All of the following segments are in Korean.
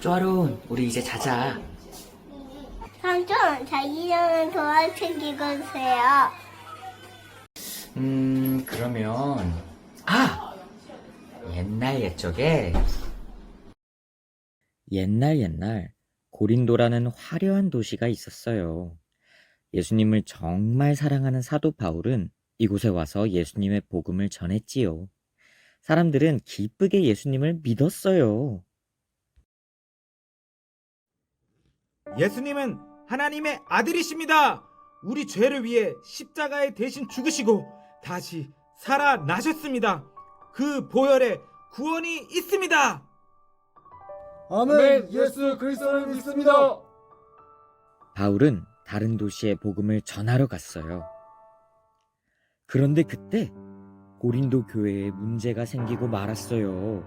쪼아론, 우리 이제 자자. 삼촌, 자기 전에 도안 챙기고 오세요. 음, 그러면, 아! 옛날 옛적에, 옛날 옛날 고린도라는 화려한 도시가 있었어요. 예수님을 정말 사랑하는 사도 바울은 이곳에 와서 예수님의 복음을 전했지요. 사람들은 기쁘게 예수님을 믿었어요. 예수님은 하나님의 아들이십니다. 우리 죄를 위해 십자가에 대신 죽으시고 다시 살아나셨습니다. 그 보혈에 구원이 있습니다. 아멘. 예수 그리스도를 믿습니다. 바울은 다른 도시에 복음을 전하러 갔어요. 그런데 그때 고린도 교회에 문제가 생기고 말았어요.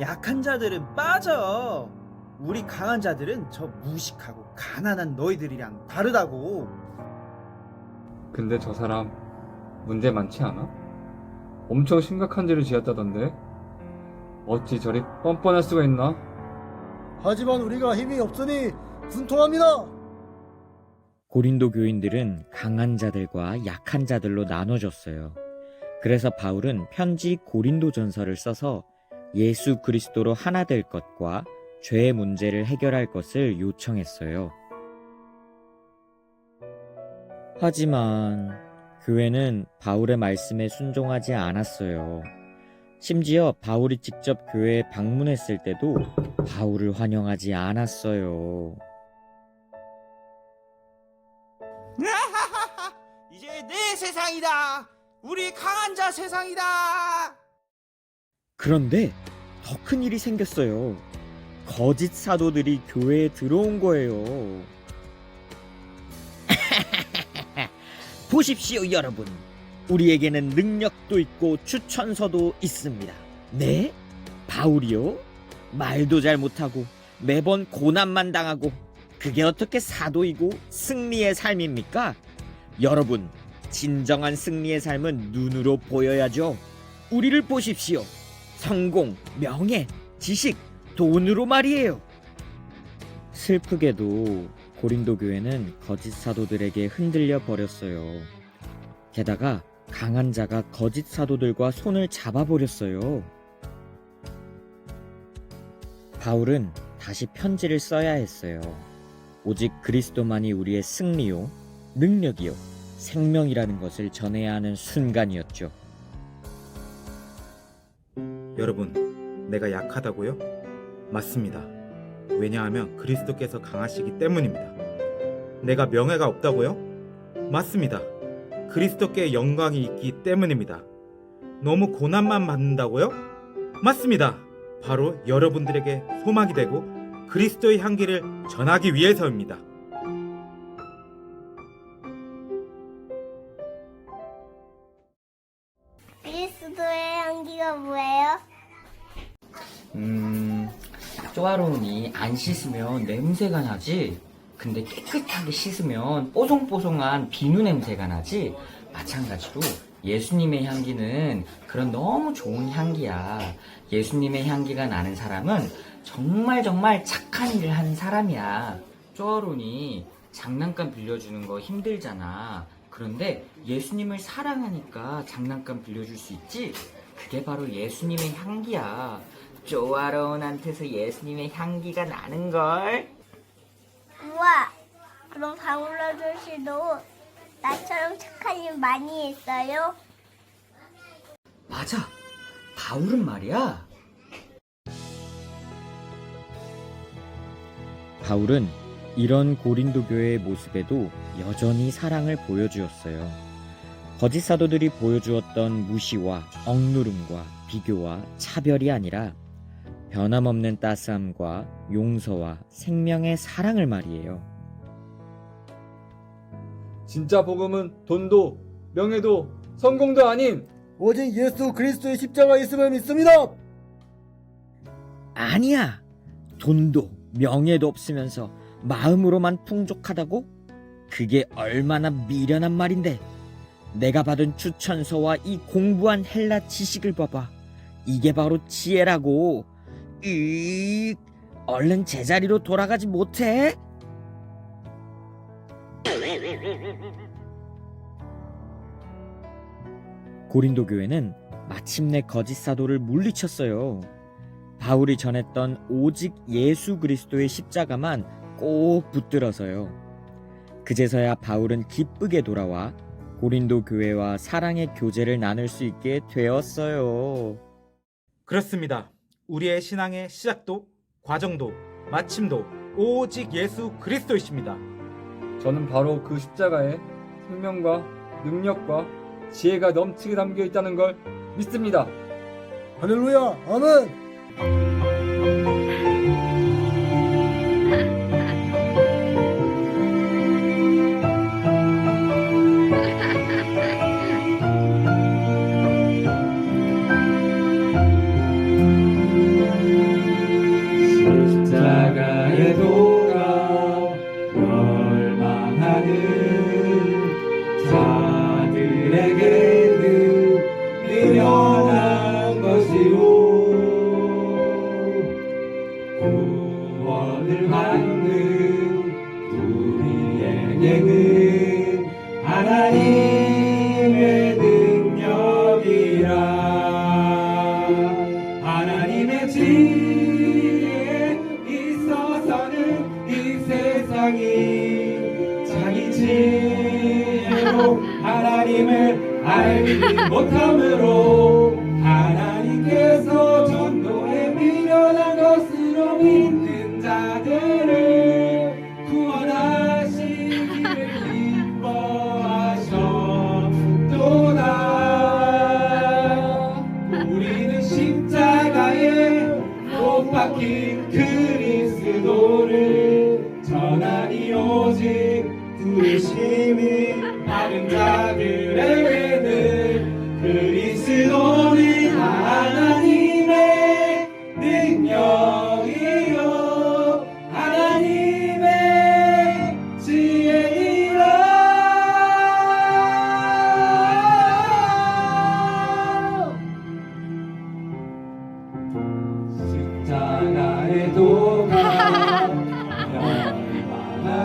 약한 자들은 빠져. 우리 강한 자들은 저 무식하고 가난한 너희들이랑 다르다고. 근데 저 사람 문제 많지 않아? 엄청 심각한 죄를 지었다던데. 어찌 저리 뻔뻔할 수가 있나? 하지만 우리가 힘이 없으니 분통합니다. 고린도 교인들은 강한 자들과 약한 자들로 나눠졌어요. 그래서 바울은 편지 고린도 전서를 써서 예수 그리스도로 하나 될 것과 죄의 문제를 해결할 것을 요청했어요. 하지만 교회는 바울의 말씀에 순종하지 않았어요. 심지어 바울이 직접 교회에 방문했을 때도 바울을 환영하지 않았어요. 이제 내 세상이다. 우리 강한 자 세상이다. 그런데 더 큰 일이 생겼어요. 거짓 사도들이 교회에 들어온 거예요. 보십시오, 여러분. 우리에게는 능력도 있고 추천서도 있습니다. 네? 바울이요? 말도 잘 못하고 매번 고난만 당하고 그게 어떻게 사도이고 승리의 삶입니까? 여러분, 진정한 승리의 삶은 눈으로 보여야죠. 우리를 보십시오. 성공, 명예, 지식, 돈으로 말이에요. 슬프게도 고린도 교회는 거짓 사도들에게 흔들려 버렸어요. 게다가 강한 자가 거짓 사도들과 손을 잡아버렸어요. 바울은 다시 편지를 써야 했어요. 오직 그리스도만이 우리의 승리요, 능력이요, 생명이라는 것을 전해야 하는 순간이었죠. 여러분, 내가 약하다고요? 맞습니다. 왜냐하면 그리스도께서 강하시기 때문입니다. 내가 명예가 없다고요? 맞습니다. 그리스도께 영광이 있기 때문입니다. 너무 고난만 받는다고요? 맞습니다. 바로 여러분들에게 소망이 되고 그리스도의 향기를 전하기 위해서입니다. 그리스도의 향기가 뭐예요? 음, 쪼아론이 안 씻으면 냄새가 나지? 근데 깨끗하게 씻으면 뽀송뽀송한 비누 냄새가 나지? 마찬가지로 예수님의 향기는 그런 너무 좋은 향기야. 예수님의 향기가 나는 사람은 정말 정말 착한 일을 하는 사람이야. 쪼아론이 장난감 빌려주는 거 힘들잖아. 그런데 예수님을 사랑하니까 장난감 빌려줄 수 있지? 그게 바로 예수님의 향기야. 쪼아론한테서 예수님의 향기가 나는걸. 우와, 그럼 바울 아저씨도 나처럼 착한 일 많이 했어요? 맞아. 바울은 말이야. 바울은 이런 고린도 교회의 모습에도 여전히 사랑을 보여주었어요. 거짓 사도들이 보여주었던 무시와 억누름과 비교와 차별이 아니라 변함없는 따스함과 용서와 생명의 사랑을 말이에요. 진짜 복음은 돈도 명예도 성공도 아닌 오직 예수 그리스도의 십자가 있음을 믿습니다. 아니야. 돈도 명예도 없으면서 마음으로만 풍족하다고? 그게 얼마나 미련한 말인데. 내가 받은 추천서와 이 공부한 헬라 지식을 봐봐. 이게 바로 지혜라고. 이 얼른 제자리로 돌아가지 못해? 고린도 교회는 마침내 거짓 사도를 물리쳤어요. 바울이 전했던 오직 예수 그리스도의 십자가만 꼭 붙들어서요. 그제서야 바울은 기쁘게 돌아와 고린도 교회와 사랑의 교제를 나눌 수 있게 되었어요. 그렇습니다. 우리의 신앙의 시작도 과정도 마침도 오직 예수 그리스도이십니다. 저는 바로 그 십자가에 생명과 능력과 지혜가 넘치게 담겨 있다는 걸 믿습니다. 할렐루야, 아멘. 지혜에 있어서는 이 세상이 자기 지혜로 하나님을 알지 못하므로 하나님께서 전도에 미련한 것으로 믿는 자들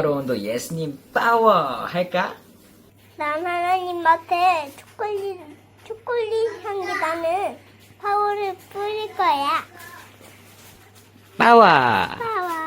쪼아로운도 예수님 파워 할까? 난 하나님 앞에 초콜릿, 초콜릿 향기 나는 파워를 뿌릴 거야. 파워! 파워!